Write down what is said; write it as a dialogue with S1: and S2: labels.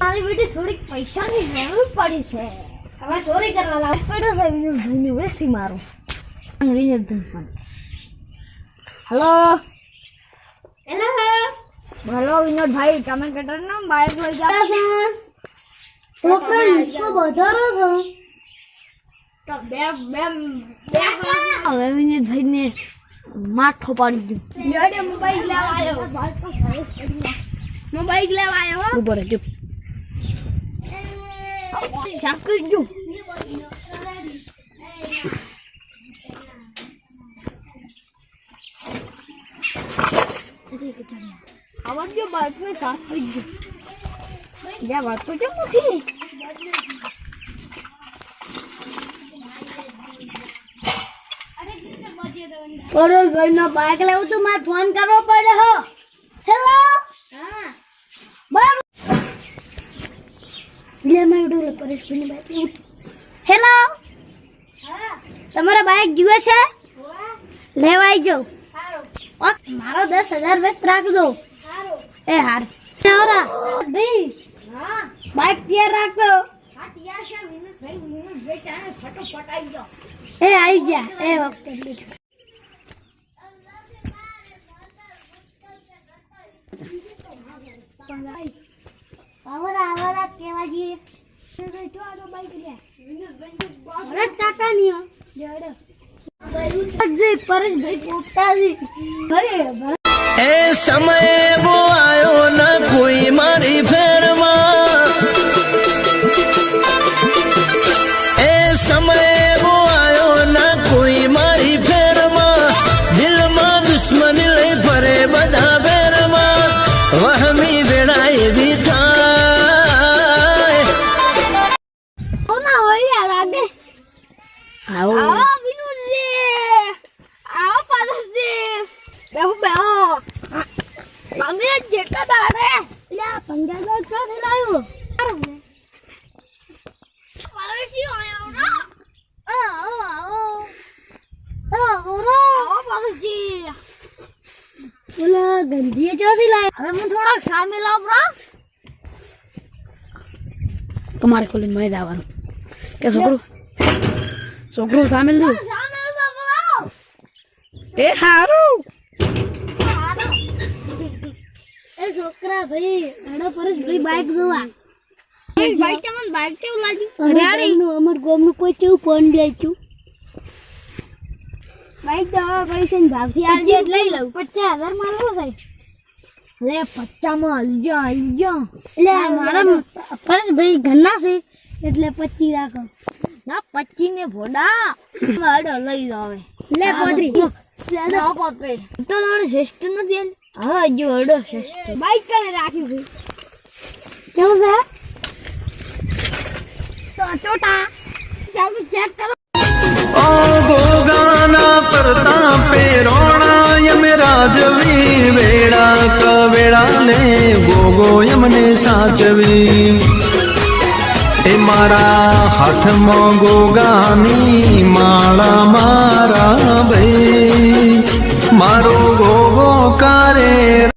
S1: મારા
S2: બેટી થોડીક પૈસાની જરૂર પડી છે.
S3: હવે ચોરી કરવા લાવ.
S2: પડ્યો છે વિનોદભાઈને વેસી મારું ધન હલો
S3: હેલો
S2: હલો વિનોદભાઈ તમે કેટલા બાઈક લઈ જાઓ.
S3: છોકરા ઇસકો વધારો છો?
S2: તો બે બે બે હવે વિનોદભાઈને માઠો પાડી
S3: લેડે મોબાઈલ લેવા આવ્યો મોબાઈલ લેવા આવ્યો
S2: ઉપર જો. શાક કરી ગયું આવાજ ગયો બાઈકમાં શાક કરી ગયું જ્યાં વાત તો કેમ નથી
S3: પરોશભાઈ નો બાઈક લેવું તો મારે ફોન કરવો પડે હો હેલો બરાબર લે મારું ડોલે પરેશભાઈ ની બાઈક લેવું હેલો. તમારા બાઈક જુએ છે? લેવા આવી ઓ, મારો દસ હજાર વેચ રાખજો. એ હાર. ભાઈ બાઈક તૈયાર રાખજો. એ આવી જા એ વખતે આવરા કેવા જઈએ ભરે ભરત
S4: એ સમય બો આવ્યો ન કોઈ મારી ફેરમાં. એ સમય બો આવ્યો ન કોઈ મારી ફેરમાં. દિલમાં દુશ્મની લઈ ફરે બધા ફેરમાં. વહમી આવો
S2: આવો વિનોદ લે આવો પારસ દે બેહો બેહો તમે જેટલા દાડે
S3: લે પંજાબ ક્યાં લાવ્યો
S2: પારસી આયો ના
S3: આવો આવો આવો
S2: આવો પારસી
S3: ઓલા ગંધીએ ચોથી લાવ્યો
S2: હવે હું થોડાક સામે લાવરા
S4: તમારે ખોલીને મય દાવાનું કે છોકરું છોકરું સામેલ
S2: લાવરા
S4: એ હારું.
S3: એ છોકરા ભાઈ આડો પરસ ભાઈ બાઈક જોવા.
S2: ભાઈ તમને બાઈક કેવું લાગ્યું?
S3: હરિયાળી અમાર ગામનું કોઈ કેવું ફોન લેચું
S2: બાઈક તો પૈસા ની ભાવથી આજે લઈ લઉં. પચાસ હજારમાં સાહેબ લે પચાસ હલજો હલજો
S3: એટલે મારા ભાઈ ઘરના છે એટલે પચી રાખો.
S2: ના પચી ને ભોડા. વાડો લઈ લો હવે.
S3: લે પોટરી.
S2: ના પોતે તો તમારે શ્રેષ્ઠ નથી એમ? હા જો અડો શ્રેષ્ઠ. બાઈક કને રાખી ભાઈ
S3: કેવું છે?
S2: તો ટોટા ચાલો ચેક કરો.
S5: ઓ ગોગાના પરતા પેરોણા યમ રાજવી વેળા કવેળા ને ગોગો યમને સાચવી. એ મારા હાથમાં ગોગાની માળા મારા ભાઈ. મારો ગોગો કારે